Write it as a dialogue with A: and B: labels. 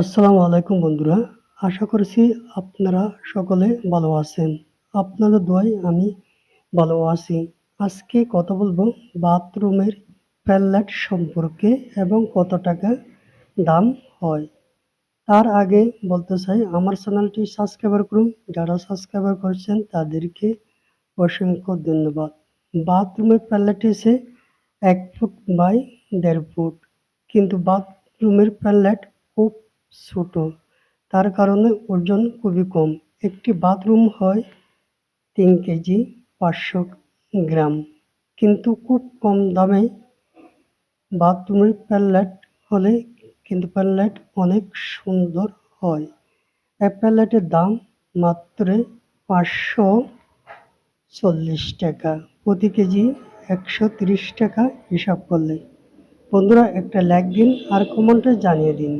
A: আসসালামু আলাইকুম বন্ধুরা, আশা করছি আপনারা সকলে ভালো আছেন। আপনাদের দোয়ায় আমি ভালো আছি। আজকে কথা বলব বাথরুমের প্যালেট সম্পর্কে এবং কত টাকা দাম হয়। তার আগে বলতে চাই, আমার চ্যানেলটি সাবস্ক্রাইবার করুন। যারা সাবস্ক্রাইবার করছেন, তাদেরকে অসংখ্য ধন্যবাদ। বাথরুমের প্যালেট এসে এক ফুট বাই দেড় ফুট, কিন্তু বাথরুমের প্যালেট খুব ছোট। তার কারণে ওজন খুবই কম। একটি বাথরুম হয় তিন কেজি পাঁচশো গ্রাম। কিন্তু খুব কম দামে বাথরুমের প্যালেট হলে কিন্তু প্যালেট অনেক সুন্দর হয়। এক প্যালেটের দাম মাত্র পাঁচশো চল্লিশ টাকা। প্রতি কেজি একশো তিরিশ টাকা হিসাব করলে। বন্ধুরা, একটা লাইক দিন আর কমেন্টে জানিয়ে দিন।